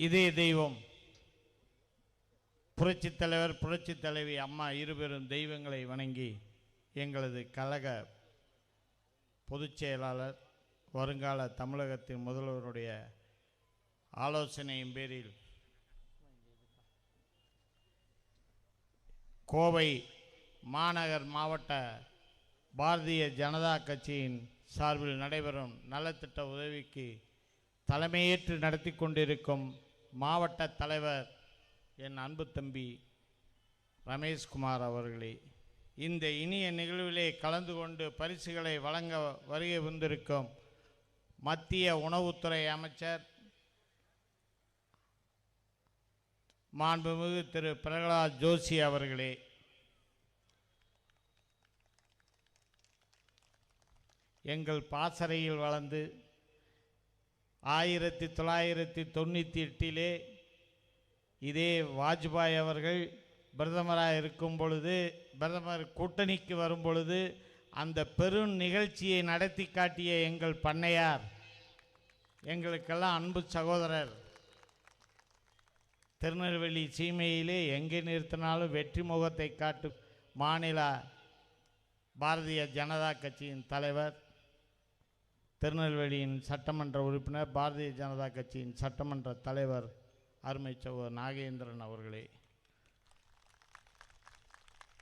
இதே தெய்வம். புரட்சித் தலைவர் புரட்சித் தலைவி அம்மா இருபெரும் தெய்வங்களை வணங்கி எங்களது கழக பொதுச் செயலாளர் வருங்கால தமிழகத்தின் முதல்வருடைய ஆலோசனையின் பேரில் கோவை மாநகர் மாவட்ட பாரதிய ஜனதா கட்சியின் சார்பில் நடைபெறும் நலத்திட்ட உதவிக்கு தலைமையேற்று நடத்தி கொண்டிருக்கும் மாவட்ட தலைவர் என் அன்பு தம்பி ரமேஷ்குமார் அவர்களே இந்த இனிய நிகழ்விலே கலந்து கொண்டு பரிசுகளை வழங்க வருகை வந்திருக்கும் மத்திய உணவுத்துறை அமைச்சர் மாண்புமிகு திரு பிரகலாத் ஜோஷி அவர்களே எங்கள் பாசறையில் வளர்ந்து ஆயிரத்தி தொள்ளாயிரத்தி தொண்ணூற்றி எட்டிலே இதே வாஜ்பாய் அவர்கள் பிரதமராக இருக்கும் பொழுது பிரதமர் கூட்டணிக்கு வரும் பொழுது அந்த பெரும் நிகழ்ச்சியை நடத்தி காட்டிய எங்கள் பண்ணையார் எங்களுக்கெல்லாம் அன்பு சகோதரர். திருநெல்வேலி சீமையிலே எங்கே நிறுத்தினாலும் வெற்றி முகத்தை காட்டும் மாநில பாரதிய ஜனதா கட்சியின் தலைவர். திருநெல்வேலியின் சட்டமன்ற உறுப்பினர் பாரதிய ஜனதா கட்சியின் சட்டமன்ற தலைவர் அருமை சகோதரர் நாகேந்திரன் அவர்களே.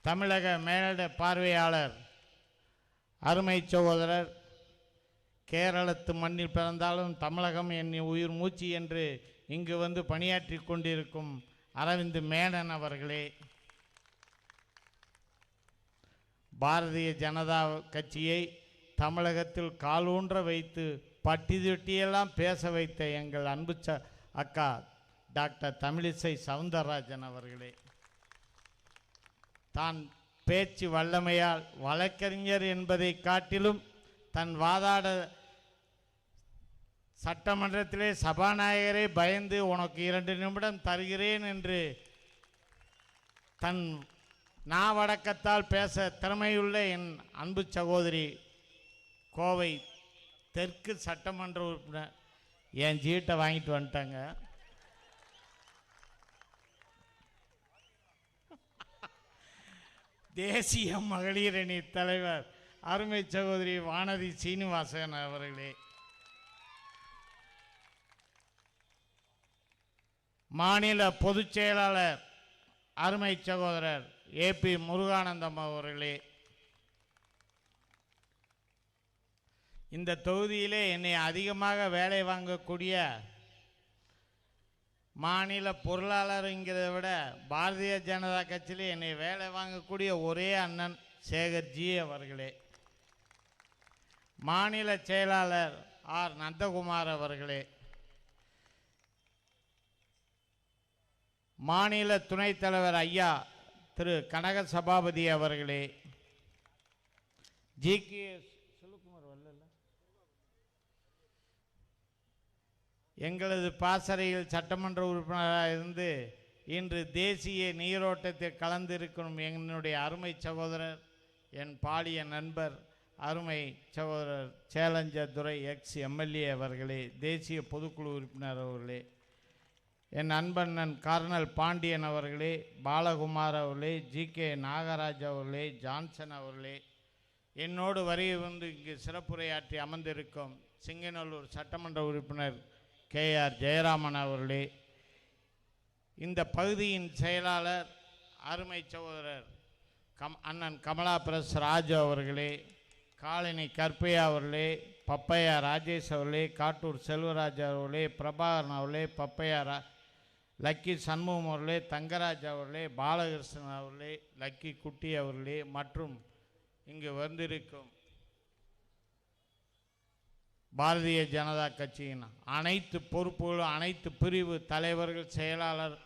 தமிழக மேலிட பார்வையாளர் அருமை சகோதரர் கேரளத்து மண்ணில் பிறந்தாலும் தமிழகம் என் உயிர் மூச்சு என்று இங்கு வந்து பணியாற்றி கொண்டிருக்கும் அரவிந்த் மேனன் அவர்களே. பாரதிய ஜனதா கட்சியை தமிழகத்தில் காலூன்ற வைத்து பட்டி தொட்டியெல்லாம் பேச வைத்த எங்கள் அன்பு ச அக்கா டாக்டர் தமிழிசை சவுந்தரராஜன் அவர்களே. தான் பேச்சு வல்லமையால் வழக்கறிஞர் என்பதை காட்டிலும் தன் வாதாட சட்டமன்றத்திலே சபாநாயகரே பயந்து உனக்கு இரண்டு நிமிடம் தருகிறேன் என்று தன் நாவடக்கத்தால் பேச திறமையுள்ள என் அன்பு சகோதரி கோவை தெற்கு சட்டமன்ற உறுப்பினர் என் சீட்டை வாங்கிட்டு வந்துட்டாங்க. தேசிய மகளிர் அணி தலைவர் அருமை சகோதரி வானதி சீனிவாசன் அவர்களே. மாநில பொதுச் செயலாளர் அருமை சகோதரர் ஏபி முருகானந்தம் அவர்களே. இந்த தொகுதியிலே என்னை அதிகமாக வேலை வாங்கக்கூடிய மாநில பொருளாளருங்கிறத விட பாரதிய ஜனதா கட்சியில் என்னை வேலை வாங்கக்கூடிய ஒரே அண்ணன் சேகர்ஜி அவர்களே. மாநில செயலாளர் ஆர் நந்தகுமார் அவர்களே. மாநில துணைத் தலைவர் ஐயா திரு கனக சபாபதி அவர்களே. ஜிகேஎஸ் எங்களது பாசறையில் சட்டமன்ற உறுப்பினராக இருந்து இன்று தேசிய நீரோட்டத்தில் கலந்திருக்கும் என்னுடைய அருமை சகோதரர் என் பாலிய நண்பர் அருமை சகோதரர் சேலஞ்சர் துரை எக்ஸ் எம்எல்ஏ அவர்களே தேசிய பொதுக்குழு உறுப்பினர் அவர்களே என் அன்பண்ணன் கர்னல் பாண்டியன் அவர்களே பாலகுமார் அவர்களே ஜி கே நாகராஜ் அவர்களே ஜான்சன் அவர்களே என்னோடு வருகை வந்து இங்கு சிறப்புரையாற்றி அமர்ந்திருக்கும் சிங்கநல்லூர் சட்டமன்ற உறுப்பினர் கே ஆர் ஜெயராமன் அவர்களே இந்த பகுதியின் செயலாளர் அருமை சகோதரர் கம் அண்ணன் கமலா பிரஸ் ராஜு அவர்களே காலனி கற்பையா அவர்களே பப்பையா ராஜேஷ் அவர்களே காட்டூர் செல்வராஜ் அவர்களே பிரபாகரன் அவர்களே பப்பையா ரா லக்கி சண்முகம் அவர்களே தங்கராஜ் அவர்களே பாலகிருஷ்ணன் அவர்களே லக்கி குட்டி அவர்களே மற்றும் இங்கு வந்திருக்கும் பாரதிய ஜனதா கட்சியின் அனைத்து பொறுப்புகளும் அனைத்து பிரிவு தலைவர்கள் செயலாளர்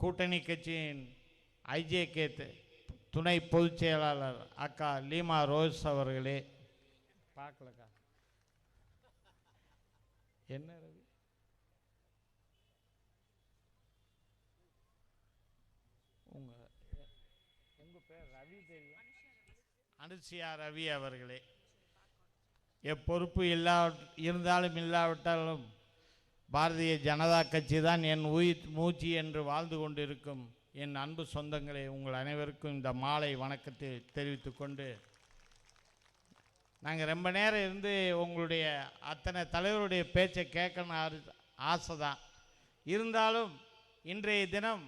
கூட்டணி கட்சியின் ஐஜேகே துணை பொதுச் செயலாளர் அக்கா லீமா ரோஸ் அவர்களே. பார்க்கலக்கா. என்ன ரவி? உங்க உங்க பேர் ரவி தெரியும் அனுசியா ரவி அவர்களே எப்பொறுப்பு இல்லா இருந்தாலும் இல்லாவிட்டாலும் பாரதிய ஜனதா கட்சி தான் என் உயிர் மூச்சு என்று வாழ்ந்து கொண்டிருக்கும் என் அன்பு சொந்தங்களே உங்கள் அனைவருக்கும் இந்த மாலை வணக்கத்தை தெரிவித்து கொண்டு நாங்கள் ரொம்ப நேரம் இருந்து உங்களுடைய அத்தனை தலைவருடைய பேச்சை கேட்கணும் ஆசை தான் இருந்தாலும் இன்றைய தினம்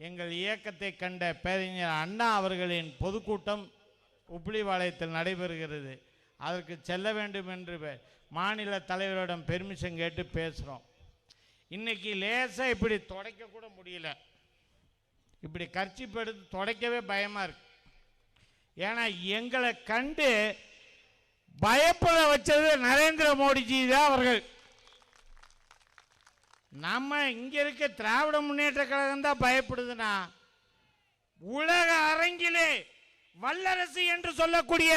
எங்கள் இயக்கத்தை கண்ட பேரறிஞர் அண்ணா அவர்களின் பொதுக்கூட்டம் உப்பிலிபாளையத்தில் நடைபெறுகிறது. அதற்கு செல்ல வேண்டும் என்று மாநில தலைவரிடம் பெர்மிஷன் கேட்டு பேசுகிறோம் இன்னைக்கு லேசாக இப்படி துடைக்கக்கூட முடியல. இப்படி கர்ச்சிப்பு எடுத்து துடைக்கவே பயமாக இருக்கு. ஏன்னா எங்களை கண்டு பயப்பட வச்சது நரேந்திர மோடிஜி தான் அவர்கள். நம்ம இங்கே இருக்க திராவிட முன்னேற்ற கழகம் தான் பயப்படுதுன்னா உலக அரங்கிலே வல்லரசு என்று சொல்லக்கூடிய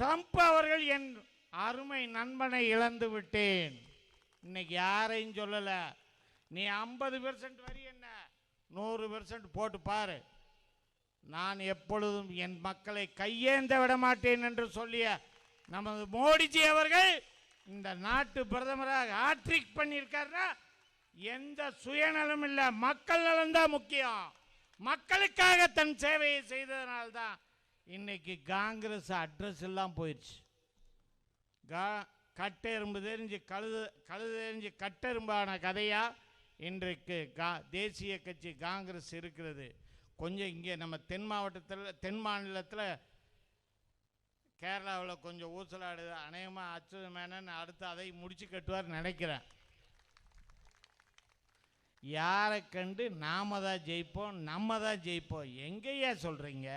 ட்ரம்ப் அவர்கள் என் அருமை நண்பனை இழந்து விட்டேன். இன்னைக்கு யாரையும் சொல்லல. நீ ஐம்பது பெர்சன்ட் வரி என்ன? நூறு பெர்சன்ட் போட்டு பாரு. நான் எப்பொழுதும் என் மக்களை கையேந்த விட மாட்டேன் என்று சொல்லிய நமது மோடிஜி அவர்கள் இந்த நாட்டு பிரதமராக ஆட்ரிக் பண்ணியிருக்காருன்னா எந்த சுயநலம் இல்லை மக்கள் நலம் தான் முக்கியம். மக்களுக்காக தன் சேவையை செய்ததனால்தான் இன்னைக்கு காங்கிரஸ் அட்ரஸ் எல்லாம் போயிடுச்சு. கா கட்டெரும்பு தெரிஞ்சு கழுது கழுது தெரிஞ்சு கட்டெரும்பான கதையாக இன்றைக்கு கா தேசிய கட்சி காங்கிரஸ் இருக்கிறது. கொஞ்சம் இங்கே நம்ம தென் மாவட்டத்தில் தென் மாநிலத்தில் கேரளாவில் கொஞ்சம் ஊசலாடுது அநேகமாக அச்சுத மேனன் அடுத்து அதை முடிச்சு கட்டுவார் நினைக்கிறேன். யாரை கண்டு நாம தான் ஜெயிப்போம் நம்ம தான் ஜெயிப்போம்? எங்கேயா சொல்கிறீங்க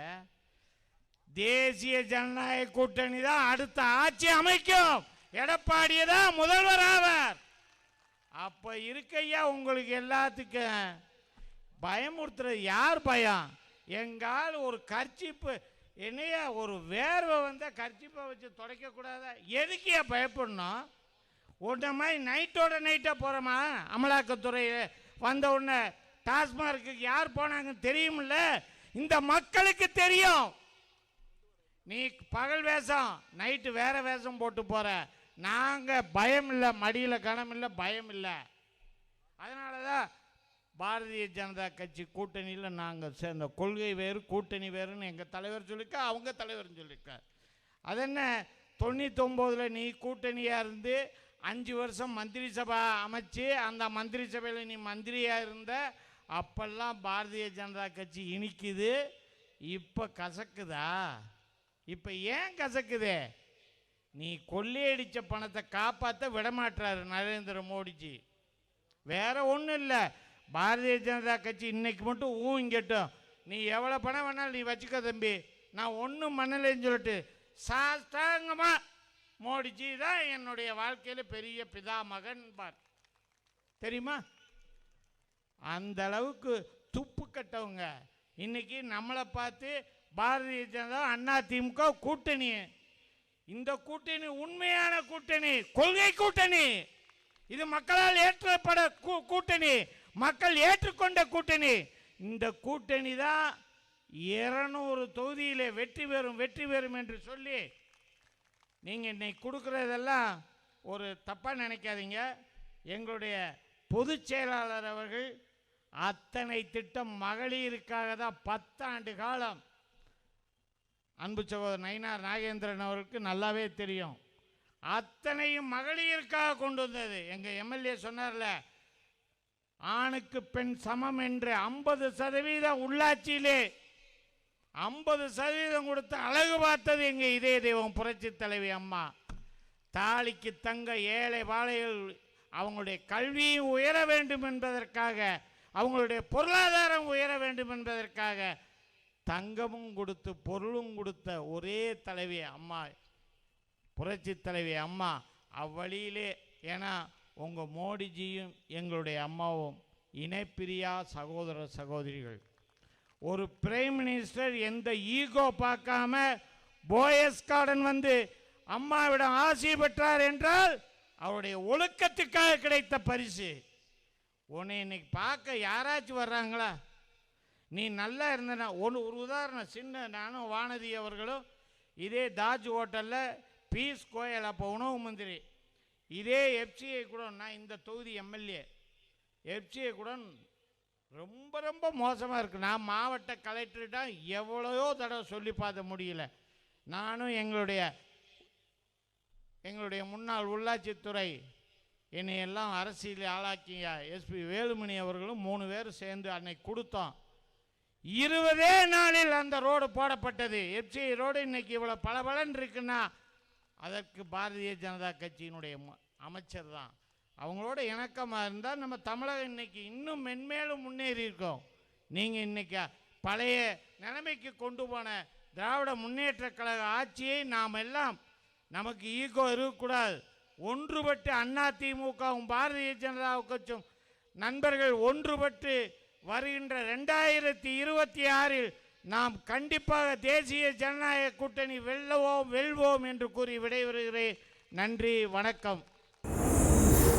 தேசிய ஜனநாயக கூட்டணி தான் அடுத்த ஆட்சி அமைக்கும். எடப்பாடியை தான் முதல்வர் ஆவார். அப்போ இருக்கையா உங்களுக்கு எல்லாத்துக்கும் பயமுறுத்துறது யார் பயம்? எங்கால் ஒரு கர்ச்சிப்பு என்னையா ஒரு வேர்வை வந்தால் கர்ச்சிப்பை வச்சு துடைக்கக்கூடாதா? எதுக்கியா பயப்படணும்? உன்ன மாதிரி நைட்டோட நைட்டாக போகிறோமா அமலாக்கத்துறையில் வந்த உடனே டாஸ்மார்க்கு யார் போனாங்கன்னு தெரியுமில்ல? இந்த மக்களுக்கு தெரியும். நீ பகல் வேஷம் நைட்டு வேற வேஷம் போட்டு போற. நாங்கள் பயம் இல்லை மடியில் கணம் இல்லை பயம் இல்லை. அதனால தான் பாரதிய ஜனதா கட்சி கூட்டணியில் நாங்கள் சேர்ந்த கொள்கை வேறு கூட்டணி வேறுன்னு எங்கள் தலைவர் சொல்லிக்க அவங்க தலைவர்னு சொல்லியிருக்கார் அது என்ன தொண்ணூத்தொம்போதில் நீ கூட்டணியாக இருந்து அஞ்சு வருஷம் மந்திரி சபை அமைச்சு அந்த மந்திரி சபையில் நீ மந்திரியாக இருந்த அப்பெல்லாம் பாரதிய ஜனதா கட்சி இனிக்குது இப்போ கசக்குதா? இப்போ ஏன் கசக்குது? நீ கொள்ளையடித்த பணத்தை காப்பாற்ற விடமாட்டாரு நரேந்திர மோடிஜி. வேற ஒன்றும் இல்லை. பாரதிய ஜனதா கட்சி இன்னைக்கு மட்டும் ஊங்கட்டும் நீ எவ்வளோ பணம் வேணாலும் நீ வச்சுக்க தம்பி. நான் ஒன்றும் பண்ணலைன்னு சொல்லிட்டு சாஸ்தாங்கமாக மோடிஜி தான் என்னுடைய வாழ்க்கையில் பெரிய பிதா மகன் பார். தெரியுமா? அந்த அளவுக்கு துப்பு கட்டவங்க. இன்னைக்கு நம்மளை பார்த்து பாரதிய ஜனதா அண்ணா திமுக கூட்டணி. இந்த கூட்டணி உண்மையான கூட்டணி கொள்கை கூட்டணி. இது மக்களால் ஏற்றப்பட கூ- கூட்டணி. மக்கள் ஏற்றுக்கொண்ட கூட்டணி. இந்த கூட்டணி தான் இருநூறு தொகுதியிலே வெற்றி பெறும் வெற்றி பெறும் என்று சொல்லி நீங்கள் இன்னைக்கு கொடுக்குறதெல்லாம் ஒரு தப்பாக நினைக்காதீங்க. எங்களுடைய பொதுச் செயலாளர் அவர்கள் அத்தனை திட்டம் மகளிருக்காக தான் பத்தாண்டு காலம். அன்பு சகோதரர் நயினார் நாகேந்திரன் அவருக்கு நல்லாவே தெரியும். அத்தனையும் மகளிருக்காக கொண்டு வந்தது. எங்கள் எம்எல்ஏ சொன்னார்ல ஆணுக்கு பெண் சமம் என்று ஐம்பது சதவீதம் உள்ளாட்சியிலே ஐம்பது சதவீதம் கொடுத்து அழகு பார்த்தது எங்கள் இதே தெய்வம் புரட்சி தலைவி அம்மா. தாலிக்கு தங்க ஏழை வாழைகள் அவங்களுடைய கல்வியும் உயர வேண்டும் என்பதற்காக அவங்களுடைய பொருளாதாரம் உயர வேண்டும் என்பதற்காக தங்கமும் கொடுத்து பொருளும் கொடுத்த ஒரே தலைவி அம்மா புரட்சி தலைவி அம்மா. அவ்வழியிலே ஏன்னா உங்கள் மோடிஜியும் எங்களுடைய அம்மாவும் இணைப்பிரியா சகோதர சகோதரிகள். ஒரு பிரைம் மினிஸ்டர் எந்த ஈகோ பார்க்காம போயஸ் கார்டன் வந்து அம்மாவிடம் ஆசி பெற்றார் என்றால் அவருடைய ஒழுக்கத்துக்காக கிடைத்த பரிசு. உன்னை இன்னைக்கு பார்க்க யாராச்சும் வர்றாங்களா? நீ நல்லா இருந்தனா ஒன்று ஒரு உதாரணம் சின்ன நானும் வானதி அவர்களும் இதே தாஜ் ஹோட்டலில் பீஸ் கோயல் அப்போ உணவு மந்திரி. இதே எஃப்சிஐ கூட நான் இந்த தொகுதி எம்எல்ஏ. எஃப்சிஐ கூட ரொம்ப ரொம்ப மோசமாக இருக்குது நான் மாவட்ட கலெக்டர்கிட்ட எவ்வளவோ தடவை சொல்லி பார்த்த முடியல. நானும் எங்களுடைய எங்களுடைய முன்னாள் உள்ளாட்சித்துறை என்னை எல்லாம் அரசியல் ஆளாக்கிய எஸ்பி வேலுமணி அவர்களும் மூணு பேர் சேர்ந்து அன்னைக்கு கொடுத்தோம். இருபதே நாளில் அந்த ரோடு போடப்பட்டது. எஃப்சிஐ ரோடு இன்னைக்கு இவ்வளோ பளபளன்னு இருக்குன்னா அதற்கு பாரதிய ஜனதா கட்சியினுடைய ம- அமைச்சர் தான். அவங்களோட இணக்கமாக இருந்தால் நம்ம தமிழகம் இன்னைக்கு இன்னும் மென்மேலும் முன்னேறி இருக்கோம். நீங்கள் இன்றைக்கி பழைய நிலைமைக்கு கொண்டு போன திராவிட முன்னேற்ற கழக ஆட்சியை நாம் எல்லாம் நமக்கு ஈகோ இருக்கக்கூடாது. ஒன்றுபட்டு அண்ணா திமுகவும் பாரதிய ஜனதா கட்சியும் நண்பர்கள் ஒன்றுபட்டு வருகின்ற ரெண்டாயிரத்தி இருபத்தி ஆறில் நாம் கண்டிப்பாக தேசிய ஜனநாயக கூட்டணி வெல்லவோம் வெல்வோம் என்று கூறி விடைபெறுகிறேன். நன்றி வணக்கம்.